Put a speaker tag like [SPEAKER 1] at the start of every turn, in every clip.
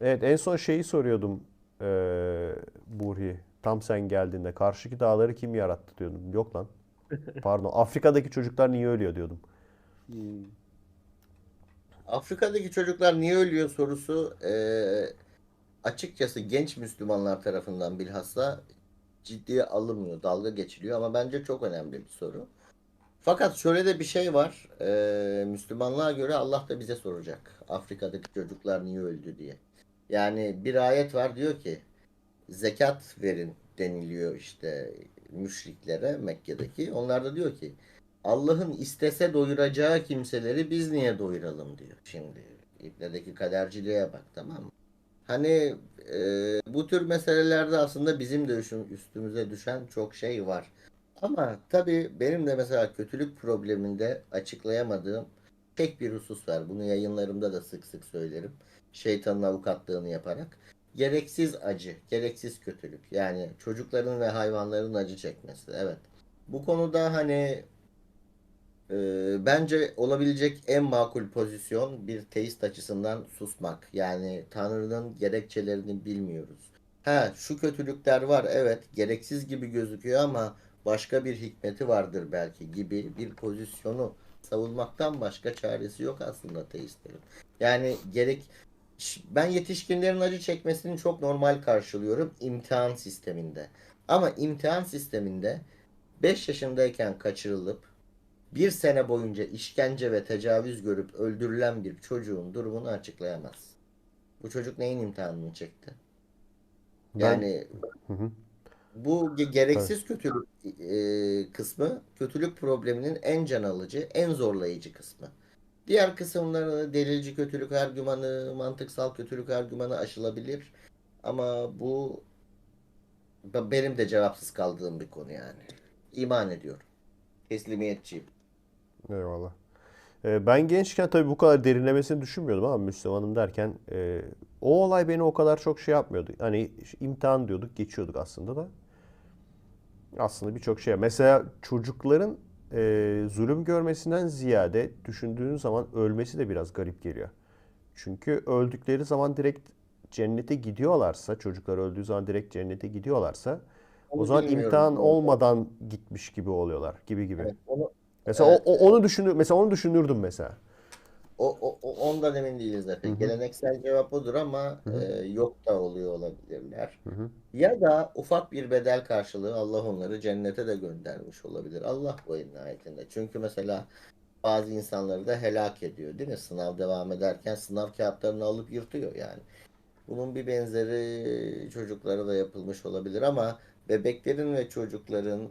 [SPEAKER 1] Evet en son şeyi soruyordum eee Burhi. Tam sen geldiğinde karşıki dağları kim yarattı diyordum. Yok lan. Pardon. Afrika'daki çocuklar niye ölüyor diyordum.
[SPEAKER 2] Afrika'daki çocuklar niye ölüyor sorusu eee, açıkçası genç Müslümanlar tarafından bilhassa ciddiye alınmıyor, dalga geçiliyor ama bence çok önemli bir soru. Fakat şöyle de bir şey var. eee, Müslümanlığa göre Allah da bize soracak. Afrika'daki çocuklar niye öldü diye. Yani bir ayet var diyor ki zekat verin deniliyor işte müşriklere Mekke'deki. Onlar da diyor ki Allah'ın istese doyuracağı kimseleri biz niye doyuralım diyor. Şimdi İbne'deki kaderciliğe bak tamam mı? Hani e, bu tür meselelerde aslında bizim de üstümüze düşen çok şey var. Ama tabii benim de mesela kötülük probleminde açıklayamadığım tek bir husus var. Bunu yayınlarımda da sık sık söylerim. Şeytanın avukatlığını yaparak. Gereksiz acı, gereksiz kötülük. Yani çocukların ve hayvanların acı çekmesi. Evet. Bu konuda hani e, bence olabilecek en makul pozisyon bir teist açısından susmak. Yani Tanrı'nın gerekçelerini bilmiyoruz. Ha şu kötülükler var evet gereksiz gibi gözüküyor ama başka bir hikmeti vardır belki gibi bir pozisyonu savunmaktan başka çaresi yok aslında teistlerin. Yani gerek ben yetişkinlerin acı çekmesini çok normal karşılıyorum imtihan sisteminde. Ama imtihan sisteminde 5 yaşındayken kaçırılıp bir sene boyunca işkence ve tecavüz görüp öldürülen bir çocuğun durumunu açıklayamaz. Bu çocuk neyin imtihanını çekti?
[SPEAKER 1] Ben
[SPEAKER 2] Yani
[SPEAKER 1] Hı hı.
[SPEAKER 2] Bu ge- gereksiz kötülük e, kısmı kötülük probleminin en can alıcı, en zorlayıcı kısmı. Diğer kısımları delilci kötülük argümanı, mantıksal kötülük argümanı aşılabilir. Ama bu be- benim de cevapsız kaldığım bir konu yani. İman ediyorum. Teslimiyetçiyim.
[SPEAKER 1] Eyvallah. Ee, ben gençken tabii bu kadar derinlemesini düşünmüyordum ama Müslümanım derken e, o olay beni o kadar çok şey yapmıyordu. Hani imtihan diyorduk, geçiyorduk aslında da. Aslında birçok şey. Mesela çocukların e, zulüm görmesinden ziyade düşündüğün zaman ölmesi de biraz garip geliyor. Çünkü öldükleri zaman direkt cennete gidiyorlarsa, çocuklar öldüğü zaman direkt cennete gidiyorlarsa, o
[SPEAKER 2] Onu
[SPEAKER 1] zaman
[SPEAKER 2] bilmiyorum
[SPEAKER 1] imtihan olmadan gitmiş gibi oluyorlar gibi gibi.
[SPEAKER 2] Evet, onu,
[SPEAKER 1] Mesela
[SPEAKER 2] evet,
[SPEAKER 1] o, o- onu düşünür mesela onu düşünürdüm mesela.
[SPEAKER 2] O, o, o- ondan emin değiliz zaten.
[SPEAKER 1] hı.
[SPEAKER 2] Geleneksel cevap odur ama
[SPEAKER 1] Hı hı.
[SPEAKER 2] e, yok da oluyor olabilirler.
[SPEAKER 1] Hı hı.
[SPEAKER 2] Ya da ufak bir bedel karşılığı Allah onları cennete de göndermiş olabilir. Allah bu en nihayetinde. Çünkü mesela bazı insanları da helak ediyor değil mi? Sınav devam ederken sınav kağıtlarını alıp yırtıyor yani. Bunun bir benzeri çocuklara da yapılmış olabilir ama bebeklerin ve çocukların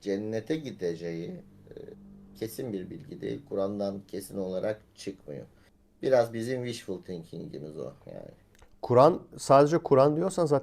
[SPEAKER 2] cennete gideceği e, kesin bir bilgi değil. Kur'an'dan kesin olarak çıkmıyor. Biraz bizim wishful thinking'imiz o yani.
[SPEAKER 1] Kur'an sadece Kur'an diyorsan zaten